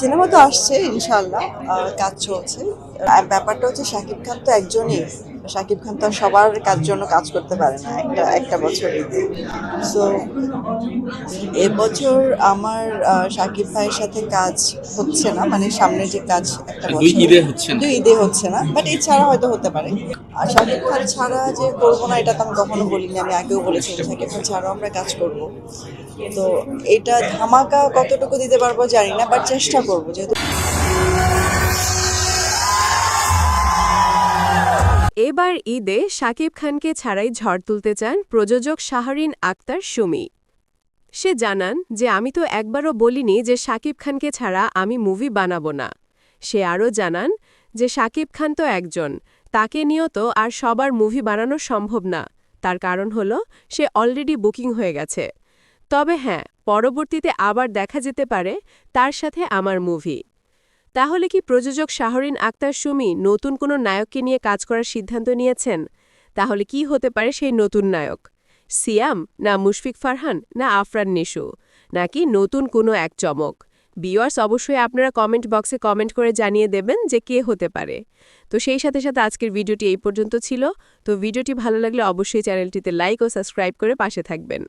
Cinema তো আসছে ইনশাল্লাহ কাজ চলছে। আর ব্যাপারটা হচ্ছে শাকিব খান তো একজনই। শাকিব খান তো সবার কাজ জন্য কাজ করতে পারে না একটা একটা বছর ঈদে সো এবছর আমার শাকিব ভাইয়ের সাথে কাজ হচ্ছে না মানে সামনে যে কাজ একটা দুই ঈদে হচ্ছে না। দুই ঈদে হচ্ছে না বাট এছাড়া হয়তো হতে পারে। আর শাকিব খান ছাড়া যে করব না এটা তো আমি কখনো বলিনি আমি আগেও বলেছি শাকিব খান ছাড়াও আমরা কাজ করব। তো এটা ধামাকা কতটুকু দিতে পারব জানি না বাট চেষ্টা করব যেহেতু এবার ঈদে শাকিব খানকে ছাড়াই ঝড় তুলতে চান প্রযোজক শাহরিন আক্তার, সুমি। সে জানান যে, আমি তো একবারও বলিনি যে শাকিব খানকে ছাড়া আমি মুভি বানাবো না। সে আরও জানান যে শাকিব খান তো একজন। তাকে নিয়েও তো আর সবার মুভি বানানো সম্ভব না। তার কারণ হল, সে অলরেডি বুকিং হয়ে গেছে। তবে হ্যাঁ পরবর্তীতে আবার দেখা যেতে পারে তার সাথে আমার মুভি। তাহলে কি প্রযোজক শাহরিন আক্তার সুমি নতুন কোনো নায়ককে নিয়ে কাজ করার সিদ্ধান্ত নিয়েছেন? তাহলে কি হতে পারে সেই নতুন নায়ক? সিয়াম, না মুশফিক ফারহান, না আফরান নিশু? নাকি নতুন কোনো এক চমক? বিওয়ার্স অবশ্যই আপনারা কমেন্ট বক্সে কমেন্ট করে জানিয়ে দেবেন যে কে হতে পারে। তো সেই সাথে সাথে আজকের ভিডিওটি এই পর্যন্ত ছিল। তো ভিডিওটি ভালো লাগলে অবশ্যই চ্যানেলটিতে লাইক ও সাবস্ক্রাইব করে পাশে থাকবেন।